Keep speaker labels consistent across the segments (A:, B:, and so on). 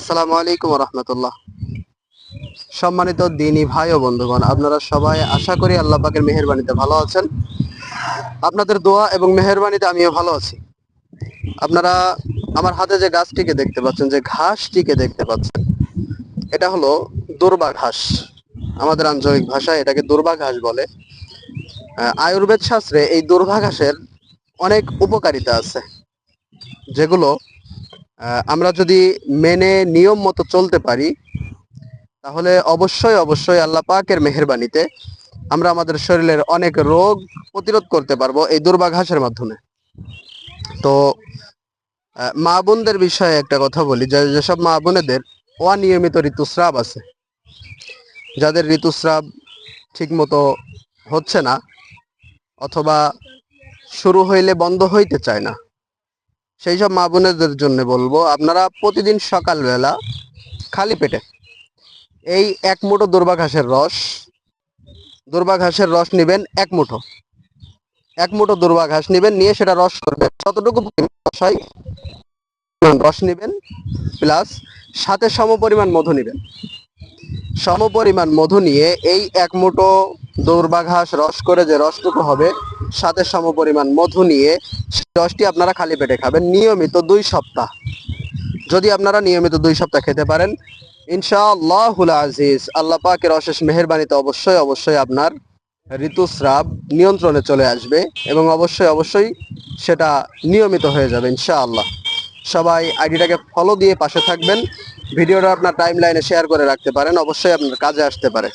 A: আসসালামু আলাইকুম রহমতুল্লাহ সম্মানিত দিনী ভাই ও বন্ধুগণ, আপনারা সবাই আশা করি আল্লাহ পাকের মেহেরবানিতে ভালো আছেন। আপনাদের দোয়া এবং মেহেরবানিতে আমিও ভালো আছি। আপনারা আমার হাতে যে গাছটিকে দেখতে পাচ্ছেন, যে ঘাসটিকে দেখতে পাচ্ছেন, এটা হলো দুর্বা ঘাস। আমাদের আঞ্চলিক ভাষায় এটাকে দুর্বা ঘাস বলে। আয়ুর্বেদ শাস্ত্রে এই দুর্বা ঘাসের অনেক উপকারিতা আছে, যেগুলো আমরা যদি মেনে নিয়ম মতো চলতে পারি, তাহলে অবশ্যই অবশ্যই আল্লাহ পাকের মেহেরবানিতে আমরা আমাদের শরীরের অনেক রোগ প্রতিরোধ করতে পারব এই দুর্বাঘাসের মাধ্যমে। তো মা বোনদের বিষয়ে একটা কথা বলি যেসব মা বোনেদের অনিয়মিত ঋতুস্রাব আছে, যাদের ঋতুস্রাব ঠিক মতো হচ্ছে না, অথবা শুরু হইলে বন্ধ হইতে চায় না সেই সব মা বোনেদের জন্য বলব, আপনারা প্রতিদিন সকালবেলা খালি পেটে এই এক মুঠো দুর্বা ঘাসের রস দুর্বা ঘাসের রস নেবেন এক মুঠো। এক মুঠো দুর্বা ঘাস নেবেন, নিয়ে সেটা রস করবেন। যতটুকু রস রস নেবেন, প্লাস সাথে সম পরিমাণ মধু নেবেন। সম পরিমাণ মধু নিয়ে এই এক মুঠো দুর্বা ঘাস রস করে যে রসটুকু হবে সাথে সম পরিমাণ মধু নিয়ে রসটি আপনারা খালি পেটে খাবেন, নিয়মিত দুই সপ্তাহ। যদি আপনারা নিয়মিত দুই সপ্তাহ খেতে পারেন, ইনশাআল্লাহুল আজিজ, আল্লাহ পাকের অশেষ মেহেরবানিতে অবশ্যই অবশ্যই আপনার ঋতুস্রাব নিয়ন্ত্রণে চলে আসবে এবং অবশ্যই অবশ্যই সেটা নিয়মিত হয়ে যাবে, ইনশাআল্লাহ। সবাই আইডিটাকে ফলো দিয়ে পাশে থাকবেন, ভিডিওটা আপনার টাইম লাইনে শেয়ার করে রাখতে পারেন, অবশ্যই আপনার কাজে আসতে পারে।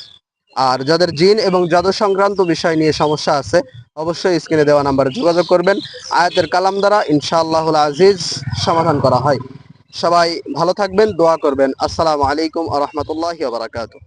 A: আর যাদের জিন এবং জাদু সংক্রান্ত বিষয় নিয়ে সমস্যা আছে অবশ্যই স্ক্রিনে দেওয়া নাম্বারে যোগাযোগ করবেন। আয়াতের কালাম দ্বারা ইনশাআল্লাহুল আজিজ সমাধান করা হয়। সবাই ভালো থাকবেন, দোয়া করবেন। আসসালামু আলাইকুম আ রহমতুল্লাহ বারাকাতু